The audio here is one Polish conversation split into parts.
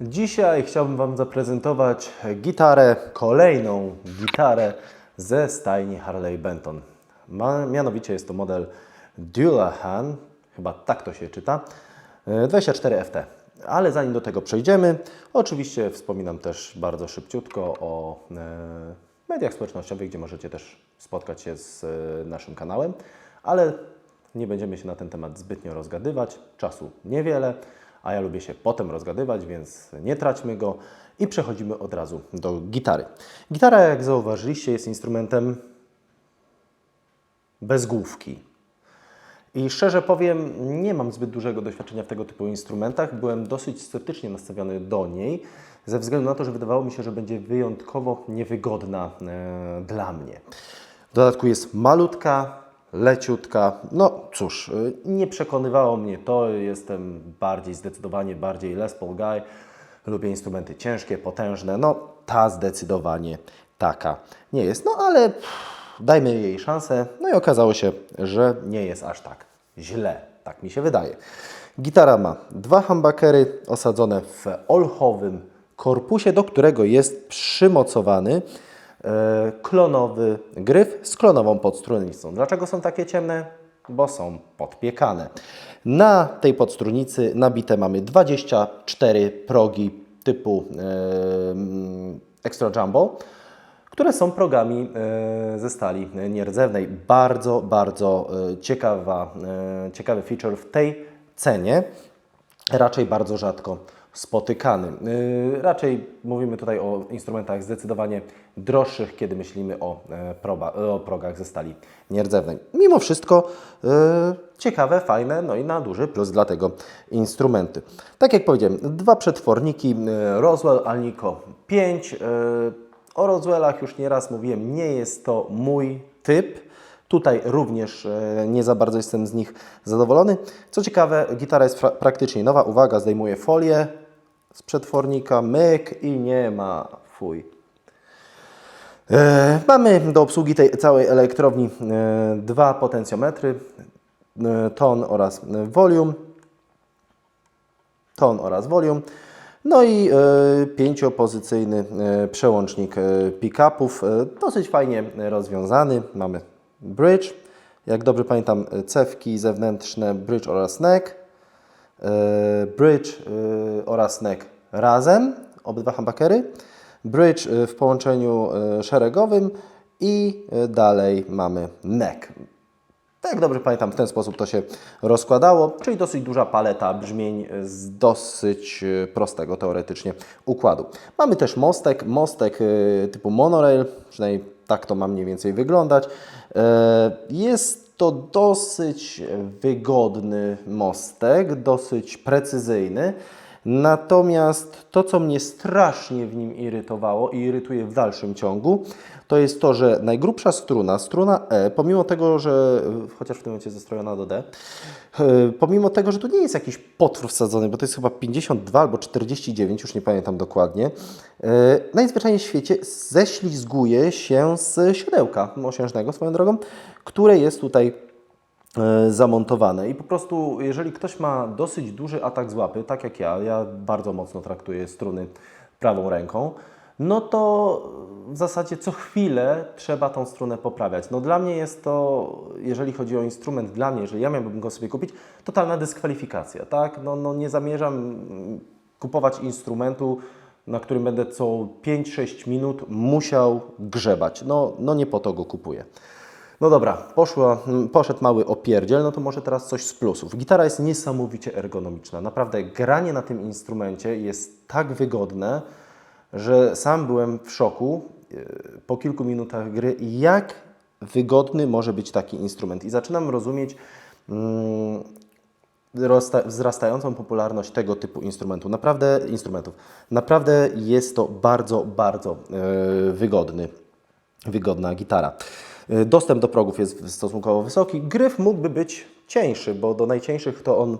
Dzisiaj chciałbym Wam zaprezentować gitarę, kolejną gitarę ze stajni Harley Benton. Mianowicie jest to model Dullahan, chyba tak to się czyta, e, 24FT. Ale zanim do tego przejdziemy, oczywiście wspominam też bardzo szybciutko o e, mediach społecznościowych, gdzie możecie też spotkać się z e, naszym kanałem, ale nie będziemy się na ten temat zbytnio rozgadywać, czasu niewiele, a ja lubię się potem rozgadywać, więc nie traćmy go i przechodzimy od razu do gitary. Gitara, jak zauważyliście, jest instrumentem bez główki. I szczerze powiem, nie mam zbyt dużego doświadczenia w tego typu instrumentach. Byłem dosyć sceptycznie nastawiony do niej, ze względu na to, że wydawało mi się, że będzie wyjątkowo niewygodna e, dla mnie. W dodatku jest malutka, leciutka. No cóż, y, nie przekonywało mnie to. Jestem bardziej, zdecydowanie bardziej Les Paul Guy. Lubię instrumenty ciężkie, potężne. No ta zdecydowanie taka nie jest. No ale pff, dajmy jej szansę. No i okazało się, że nie jest aż tak źle. Tak mi się wydaje. Gitara ma dwa humbuckery osadzone w olchowym korpusie, do którego jest przymocowany klonowy gryf z klonową podstrunnicą. Dlaczego są takie ciemne? Bo są podpiekane. Na tej podstrunicy nabite mamy 24 progi typu e, Extra Jumbo, które są progami e, ze stali nierdzewnej. Bardzo, bardzo e, ciekawa, e, ciekawy feature w tej cenie raczej bardzo rzadko spotykany. Yy, Raczej mówimy tutaj o instrumentach zdecydowanie droższych, kiedy myślimy o, e, proba, o progach ze stali nierdzewnej. Mimo wszystko yy, ciekawe, fajne, no i na duży plus dla tego instrumenty. Tak jak powiedziałem, dwa przetworniki yy, Roswell Alnico 5. Yy, O Roswellach już nieraz mówiłem, nie jest to mój typ. Tutaj również e, nie za bardzo jestem z nich zadowolony. Co ciekawe, gitara jest praktycznie nowa. Uwaga, zdejmuję folię z przetwornika, myk i nie ma fuj. E, mamy do obsługi tej całej elektrowni e, dwa potencjometry, e, ton oraz volume ton oraz volume. No i e, pięciopozycyjny e, przełącznik e, pick-upów, e, dosyć fajnie rozwiązany. Mamy bridge, jak dobrze pamiętam, cewki zewnętrzne bridge oraz neck. E, bridge e, oraz neck razem, obydwa humbuckery. Bridge e, w połączeniu szeregowym i dalej mamy neck. Tak dobrze pamiętam, w ten sposób to się rozkładało, czyli dosyć duża paleta brzmień z dosyć prostego teoretycznie układu. Mamy też mostek, mostek typu monorail, przynajmniej tak to ma mniej więcej wyglądać. E, To dosyć wygodny mostek, dosyć precyzyjny. Natomiast to, co mnie strasznie w nim irytowało i irytuje w dalszym ciągu, to jest to, że najgrubsza struna, struna E, pomimo tego, że chociaż w tym momencie zestrojona do D, e, pomimo tego, że tu nie jest jakiś potwór wsadzony, bo to jest chyba 52 albo 49, już nie pamiętam dokładnie, e, najzwyczajniej w świecie ześlizguje się z siodełka osiężnego swoją drogą, które jest tutaj zamontowane. I po prostu, jeżeli ktoś ma dosyć duży atak z łapy, tak jak ja, ja bardzo mocno traktuję struny prawą ręką, no to w zasadzie co chwilę trzeba tą strunę poprawiać. No dla mnie jest to, jeżeli chodzi o instrument, dla mnie, jeżeli ja miałbym go sobie kupić, totalna dyskwalifikacja, tak? No, no nie zamierzam kupować instrumentu, na którym będę co 5-6 minut musiał grzebać. No, no nie po to go kupuję. No dobra, poszedł mały opierdziel, no to może teraz coś z plusów. Gitara jest niesamowicie ergonomiczna. Naprawdę granie na tym instrumencie jest tak wygodne, że sam byłem w szoku e, po kilku minutach gry, jak wygodny może być taki instrument. I zaczynam rozumieć mm, wzrastającą popularność tego typu instrumentu. Naprawdę, instrumentów. Naprawdę jest to bardzo, bardzo e, wygodny wygodna gitara. Y, Dostęp do progów jest stosunkowo wysoki. Gryf mógłby być cieńszy, bo do najcieńszych to on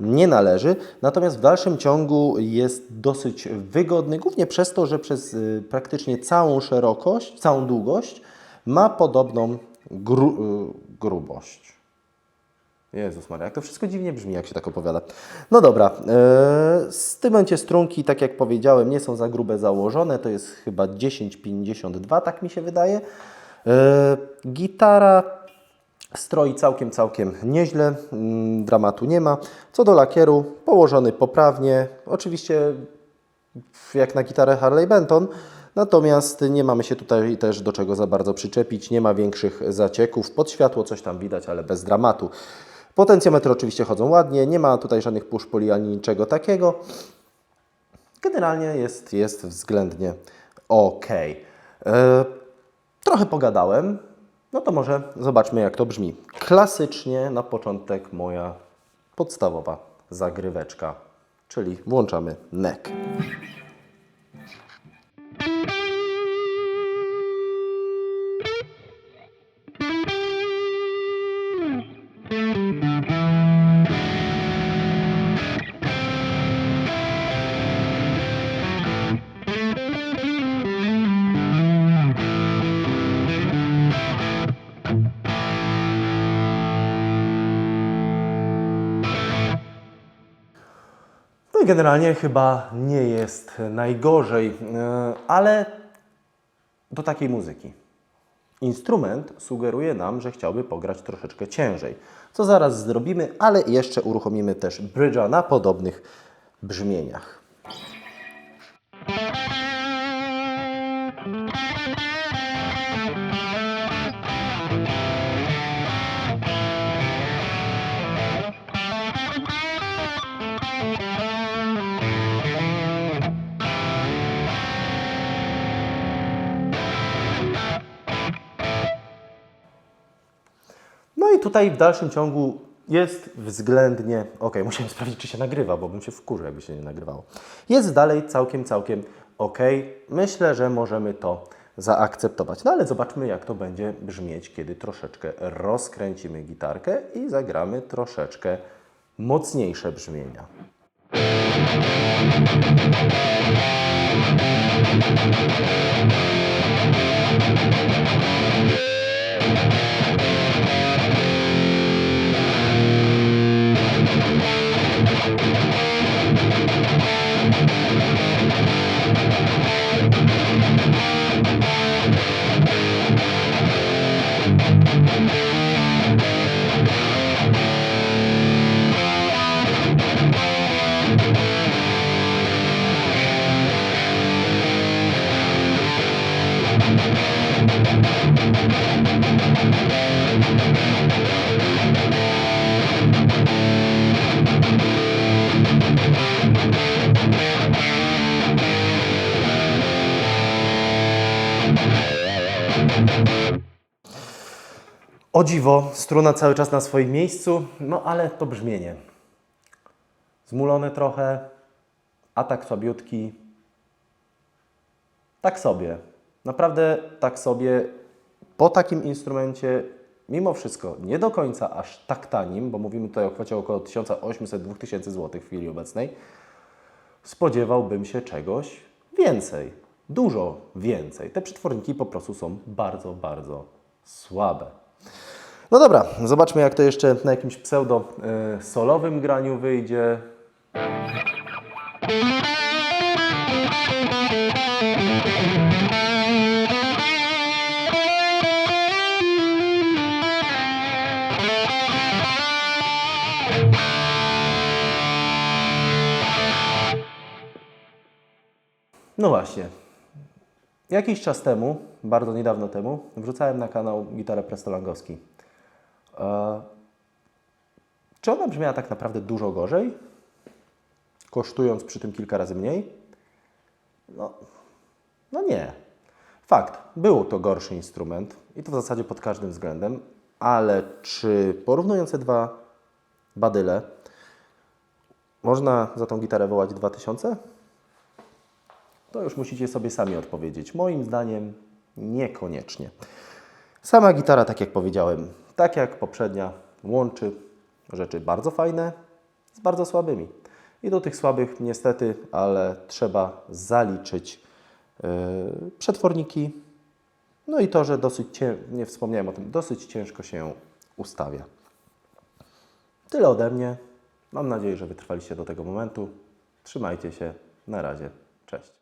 nie należy. Natomiast w dalszym ciągu jest dosyć wygodny, głównie przez to, że przez y, praktycznie całą szerokość, całą długość ma podobną gru, y, grubość. Jezus Maria, jak to wszystko dziwnie brzmi, jak się tak opowiada. No dobra, e, w tym momencie strunki, tak jak powiedziałem, nie są za grube założone, to jest chyba 10,52, tak mi się wydaje. E, Gitara stroi całkiem, całkiem nieźle, mm, dramatu nie ma. Co do lakieru, położony poprawnie, oczywiście jak na gitarę Harley Benton, natomiast nie mamy się tutaj też do czego za bardzo przyczepić, nie ma większych zacieków, pod światło coś tam widać, ale bez dramatu. Potencjometry oczywiście chodzą ładnie, nie ma tutaj żadnych push-puli ani niczego takiego. Generalnie jest, jest względnie ok. E, trochę pogadałem, no to może zobaczmy jak to brzmi. Klasycznie na początek moja podstawowa zagryweczka, czyli włączamy neck. Generalnie chyba nie jest najgorzej, e, ale do takiej muzyki. Instrument sugeruje nam, że chciałby pograć troszeczkę ciężej, co zaraz zrobimy, ale jeszcze uruchomimy też brydża na podobnych brzmieniach. Tutaj w dalszym ciągu jest względnie. Ok, musiałem sprawdzić, czy się nagrywa, bo bym się wkurzył, jakby się nie nagrywało. Jest dalej całkiem, całkiem ok. Myślę, że możemy to zaakceptować. No ale zobaczmy, jak to będzie brzmieć, kiedy troszeczkę rozkręcimy gitarkę i zagramy troszeczkę mocniejsze brzmienia. O dziwo, struna cały czas na swoim miejscu, no ale to brzmienie. Zmulone trochę, atak słabiutki. Tak sobie. Naprawdę tak sobie. Po takim instrumencie, mimo wszystko, nie do końca aż tak tanim, bo mówimy tutaj o kwocie około 1800-2000 zł w chwili obecnej, spodziewałbym się czegoś więcej. Dużo więcej. Te przetworniki po prostu są bardzo, bardzo słabe. No dobra, zobaczmy jak to jeszcze na jakimś pseudo y, solowym graniu wyjdzie. No właśnie. Jakiś czas temu, bardzo niedawno temu, wrzucałem na kanał gitarę Prestolangowski. E, czy ona brzmiała tak naprawdę dużo gorzej, kosztując przy tym kilka razy mniej? No, no nie. Fakt, był to gorszy instrument i to w zasadzie pod każdym względem, ale czy porównując te dwa badyle, można za tą gitarę wołać 2000? To już musicie sobie sami odpowiedzieć. Moim zdaniem niekoniecznie. Sama gitara, tak jak powiedziałem, tak jak poprzednia, łączy rzeczy bardzo fajne z bardzo słabymi. I do tych słabych niestety, ale trzeba zaliczyć yy, przetworniki. No i to, że dosyć, nie wspomniałem o tym, dosyć ciężko się ustawia. tyle ode mnie. Mam nadzieję, że wytrwaliście do tego momentu. Trzymajcie się. Na razie. Cześć.